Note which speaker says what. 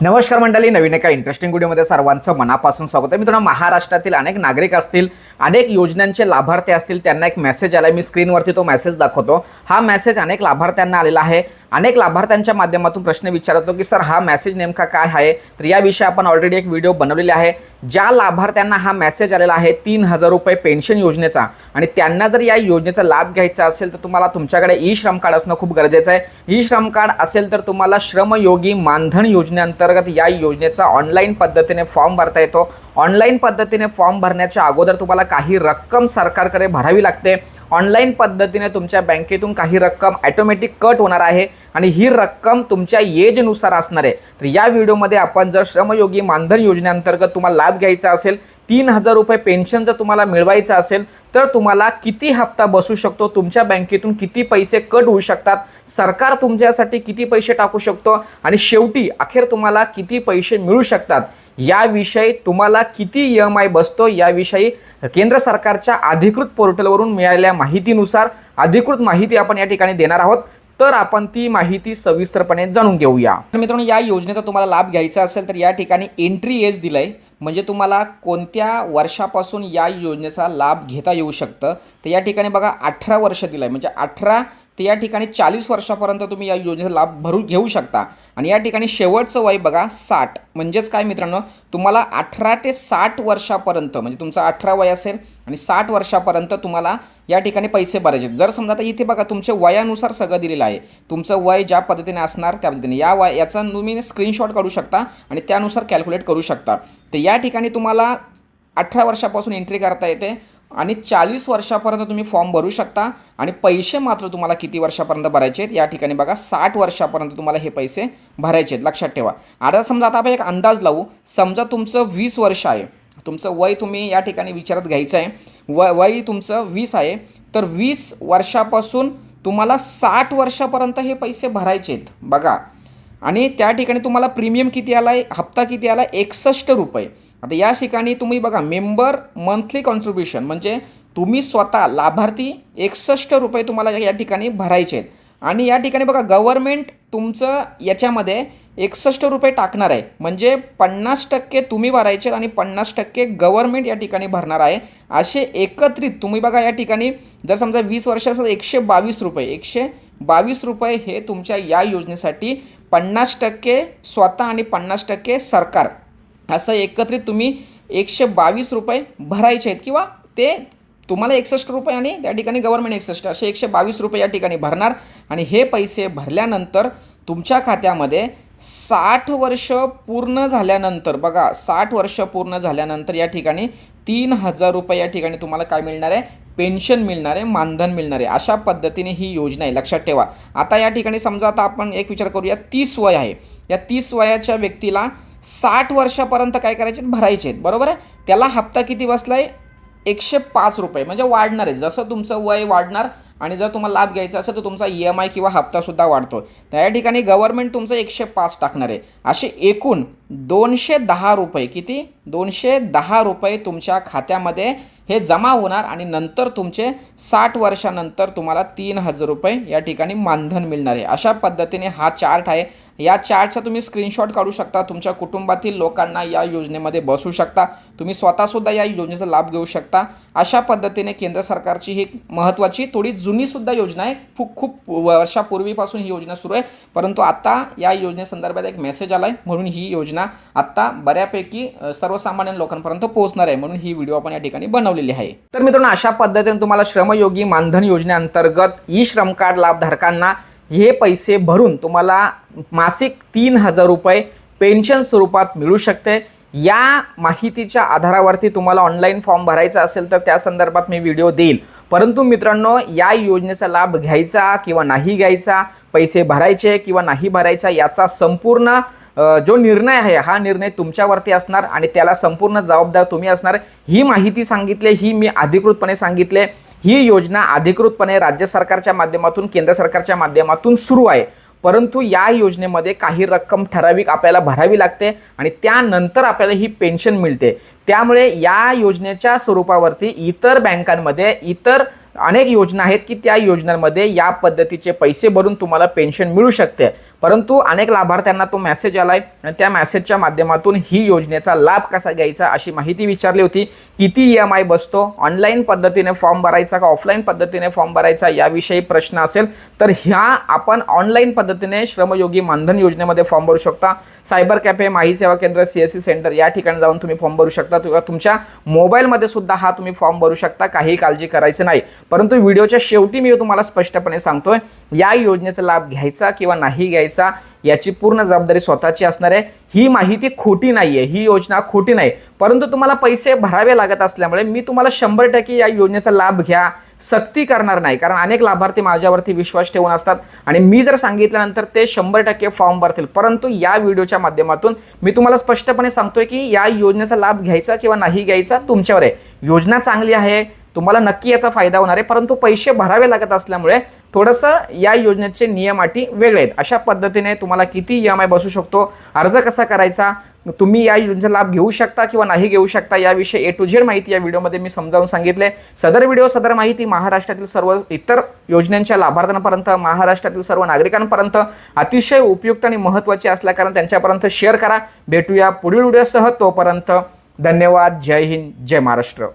Speaker 1: नमस्कार मंडळी नवीन एका इंटरेस्टिंग व्हिडिओमध्ये सर्वांचं मनापासून स्वागत आहे. मित्रांनो महाराष्ट्रातील अनेक नागरिक असतील अनेक योजनांचे लाभार्थी असतील त्यांना एक मेसेज आला मी स्क्रीनवरती तो मेसेज दाखवतो. हा मेसेज अनेक लाभार्थ्यांना आलेला आहे. अनेक लाभार्थ्यांच्या माध्यमातून प्रश्न विचारतो की सर हा मेसेज नेमका काय आहे? तर याविषयी आपण ऑलरेडी एक व्हिडिओ बनवलेला आहे ज्या लाभार्थ्यांना हा मेसेज आलेला आहे तीन हजार रुपये पेन्शन योजनेचा. आणि त्यांना जर या योजनेचा लाभ घ्यायचा असेल तर तुम्हाला तुमच्याकडे ई श्रम कार्ड असणं खूप गरजेचं आहे. ई श्रम कार्ड असेल तर तुम्हाला श्रमयोगी मानधन योजनेअंतर्गत या योजनेचा ऑनलाईन पद्धतीने फॉर्म भरता येतो. ऑनलाईन पद्धतीने फॉर्म भरण्याच्या अगोदर तुम्हाला काही रक्कम सरकारकडे भरावी लागते. ऑनलाईन पद्धतीने तुमच्या बँकेतून काही रक्कम ॲटोमॅटिक कट होणार आहे आणि ही रक्कम तुमच्या एजनुसार असणार आहे. तर या व्हिडिओमध्ये आपण जर श्रमयोगी मानधन योजनेअंतर्गत तुम्हाला लाभ घ्यायचा असेल तीन हजार रुपये पेन्शन जर तुम्हाला मिळवायचं असेल तर तुम्हाला किती हप्ता बसू शकतो तुमच्या बँकेतून किती पैसे कट होऊ शकतात सरकार तुमच्यासाठी किती पैसे टाकू शकतो आणि शेवटी अखेर तुम्हाला किती पैसे मिळू शकतात. याविषयी तुम्हाला किती ई एम आय बसतो याविषयी केंद्र सरकारच्या अधिकृत पोर्टलवरून मिळालेल्या माहितीनुसार अधिकृत माहिती आपण या ठिकाणी देणार आहोत. तर आपण ती माहिती सविस्तरपणे जाणून घेऊया. तर मित्रांनो या योजनेचा तुम्हाला लाभ घ्यायचा असेल तर या ठिकाणी एंट्री एज दिलंय. म्हणजे तुम्हाला कोणत्या वर्षापासून या योजनेचा लाभ घेता येऊ शकतं? तर या ठिकाणी बघा अठरा वर्ष दिलं आहे म्हणजे अठरा तर या ठिकाणी चाळीस वर्षापर्यंत तुम्ही या योजनेचा लाभ भरू घेऊ शकता. आणि या ठिकाणी शेवटचं वय बघा साठ. म्हणजेच काय मित्रांनो? तुम्हाला अठरा ते साठ वर्षापर्यंत म्हणजे तुमचं अठरा वय असेल आणि साठ वर्षापर्यंत तुम्हाला या ठिकाणी पैसे भरायचे. आहेत. जर समजा आता इथे बघा तुमच्या वयानुसार सगळं दिलेलं आहे. तुमचं वय ज्या पद्धतीने असणार त्या पद्धतीने. या वय याचा तुम्ही स्क्रीनशॉट काढू शकता आणि त्यानुसार कॅल्क्युलेट करू शकता. तर या ठिकाणी तुम्हाला अठरा वर्षापासून एंट्री करता येते. आणि चाळीस वर्षापर्यंत तुम्ही फॉर्म भरू शकता आणि पैसे मात्र तुम्हाला किती वर्षापर्यंत भरायचे आहेत? या ठिकाणी बघा साठ वर्षापर्यंत तुम्हाला हे पैसे भरायचे आहेत. लक्षात ठेवा. आता समजा आता आपण एक अंदाज लावू. समजा तुमचं वीस वर्ष आहे. तुमचं वय तुम्ही या ठिकाणी विचारात घ्यायचं आहे. व वय तुमचं वीस आहे. तर वीस वर्षापासून तुम्हाला साठ वर्षापर्यंत हे पैसे भरायचे आहेत. बघा आणि त्या ठिकाणी तुम्हाला प्रीमियम किती आला आहे हप्ता किती आला आहे एकसष्ट रुपये. आता या ठिकाणी तुम्ही बघा मेंबर मंथली कॉन्ट्रीब्युशन म्हणजे तुम्ही स्वतः लाभार्थी एकसष्ट रुपये तुम्हाला या ठिकाणी भरायचे आहेत. आणि या ठिकाणी बघा गव्हर्मेंट तुमचं याच्यामध्ये एकसष्ट रुपये टाकणार आहे. म्हणजे पन्नास टक्के तुम्ही भरायचे आणि पन्नास टक्के गव्हर्मेंट या ठिकाणी भरणार आहे. असे एकत्रित तुम्ही बघा या ठिकाणी जर समजा वीस वर्ष असेल एकशे बावीस रुपये एकशे बावीस रुपये हे तुमच्या या योजनेसाठी पन्नास टक्के स्वतः आणि पन्नास टक्के सरकार. असं एकत्रित तुम्ही एकशे बावीस रुपये भरायचे आहेत किंवा ते तुम्हाला एकसष्ट रुपये आणि त्या ठिकाणी गव्हर्मेंट एकसष्ट असे एकशे बावीस रुपये या ठिकाणी भरणार. आणि हे पैसे भरल्यानंतर तुमच्या खात्यामध्ये साठ वर्ष पूर्ण झाल्यानंतर बघा साठ वर्ष पूर्ण झाल्यानंतर या ठिकाणी तीन हजार रुपये या ठिकाणी तुम्हाला काय मिळणार आहे? पेन्शन मिळणार आहे मानधन मिळणार आहे अशा पद्धतीने ही योजना आहे. लक्षात ठेवा. आता या ठिकाणी समजा आता आपण एक विचार करूया तीस वय आहे. या तीस वयाच्या व्यक्तीला साठ वर्षापर्यंत काय करायचे? आहेत? भरायचे आहेत. बरोबर आहे? त्याला हप्ता किती बसला आहे एकशे पाच रुपये. म्हणजे वाढणार आहे. जसं तुमचं वय वाढणार आणि जर तुम्हाला लाभ घ्यायचा असेल तर तुमचा ई एम आय किंवा हप्तासुद्धा वाढतो त्या ठिकाणी गव्हर्नमेंट तुमचं एकशे पाच टाकणार आहे. असे एकूण दोनशे दहा रुपये किती? दोनशे दहा रुपये तुमच्या खात्यामध्ये हे जमा होणार आणि नंतर तुमचे साठ वर्षानंतर तुम्हाला तीन हजार रुपये या ठिकाणी मानधन मिळणार आहे. अशा पद्धतीने हा चार्ट आहे. या चार्टचा तुम्ही स्क्रीनशॉट काढू शकता. तुमच्या कुटुंबातील लोकांना या योजनेमध्ये बसू शकता. तुम्ही स्वतःसुद्धा या योजनेचा लाभ घेऊ शकता. अशा पद्धतीने केंद्र सरकारची ही महत्त्वाची थोडी जुनीसुद्धा योजना आहे. खूप खूप वर्षापूर्वीपासून ही योजना सुरू आहे. परंतु आत्ता या योजनेसंदर्भात एक मेसेज आला आहे म्हणून ही योजना आत्ता बऱ्यापैकी सर्वसामान्य लोकांपर्यंत पोहोचणार आहे. म्हणून ही व्हिडिओ आपण या ठिकाणी बनवलेली आहे. तर मित्रांनो अशा पद्धतीने तुम्हाला श्रमयोगी मानधन योजनेअंतर्गत ई श्रम कार्ड लाभधारकांना हे पैसे भरून तुम्हाला मासिक तीन हजार रुपये पेन्शन स्वरूपात मिळू शकते. या माहितीच्या आधारावरती तुम्हाला ऑनलाईन फॉर्म भरायचा असेल तर त्या संदर्भात मी व्हिडिओ देईल. परंतु मित्रांनो या योजनेचा लाभ घ्यायचा किंवा नाही घ्यायचा पैसे भरायचे किंवा नाही भरायचा याचा संपूर्ण जो निर्णय आहे हा निर्णय तुमच्यावरती असणार आणि त्याला संपूर्ण जबाबदार तुम्ही असणार. ही माहिती सांगितली ही मी अधिकृतपणे सांगितले. ही योजना अधिकृतपणे राज्य सरकारच्या माध्यमातून केंद्र सरकारच्या माध्यमातून सुरू आहे. परंतु या योजनेमध्ये काही रक्कम ठराविक आपल्याला भरावी लागते आणि त्यानंतर आपल्याला ही पेन्शन मिळते. त्यामुळे या योजनेच्या स्वरूपावरती इतर बँकांमध्ये इतर अनेक योजना आहेत की त्या योजनांमध्ये या पद्धतीचे पैसे भरून तुम्हाला पेन्शन मिळू शकते. परंतु अनेक लाभार्थ्यांना तो मेसेज आलाय. आणि त्या मेसेजच्या माध्यमातून ही योजनेचा लाभ कसा घ्यायचा अशी माहिती विचारली होती. किती ई एम आय बसतो? ऑनलाईन पद्धतीने फॉर्म भरायचा का ऑफलाईन पद्धतीने फॉर्म भरायचा याविषयी प्रश्न असेल तर ह्या आपण ऑनलाईन पद्धतीने श्रमयोगी मानधन योजनेमध्ये फॉर्म भरू शकता. सायबर कॅफे माही सेवा केंद्र सी एस सी सेंटर या ठिकाणी जाऊन तुम्ही फॉर्म भरू शकता. किंवा तुमच्या मोबाईलमध्ये सुद्धा हा तुम्ही फॉर्म भरू शकता. काही काळजी करायची नाही. परंतु व्हिडिओच्या शेवटी मी तुम्हाला स्पष्टपणे सांगतोय या योजनेचा लाभ घ्यायचा किंवा नाही घ्यायचा याची पूर्ण जबाबदारी स्वतःची असणार आहे. ही माहिती खोटी नाही आहे ही योजना खोटी नाही. परंतु तुम्हाला पैसे भरावे लागत असल्यामुळे मी तुम्हाला शंभर टक्के या योजनेचा लाभ घ्या सक्ती करणार नाही. कारण अनेक लाभार्थी माझ्यावरती विश्वास ठेवून असतात आणि मी जर सांगितल्यानंतर ते शंभर टक्के फॉर्म भरतील. परंतु या व्हिडिओच्या माध्यमातून मी तुम्हाला स्पष्टपणे सांगतोय की या योजनेचा लाभ घ्यायचा किंवा नाही घ्यायचा तुमच्यावर आहे. योजना चांगली आहे तुम्हाला नक्की याचा फायदा होणार आहे परंतु पैसे भरावे लागत असल्यामुळे थोडंसं या योजनेचे नियम अटी वेगळे आहेत. अशा पद्धतीने तुम्हाला किती ई एम आय बसू शकतो अर्ज कसा करायचा तुम्ही या योजनेचा लाभ घेऊ शकता किंवा नाही घेऊ शकता याविषयी ए टू झेड माहिती या व्हिडिओमध्ये मी समजावून सांगितले. सदर व्हिडिओ सदर माहिती महाराष्ट्रातील सर्व इतर योजनांच्या लाभार्थ्यांपर्यंत महाराष्ट्रातील सर्व नागरिकांपर्यंत अतिशय उपयुक्त आणि महत्त्वाची असल्याकारण त्यांच्यापर्यंत शेअर करा. भेटूया पुढील व्हिडिओसह तोपर्यंत धन्यवाद. जय हिंद जय महाराष्ट्र.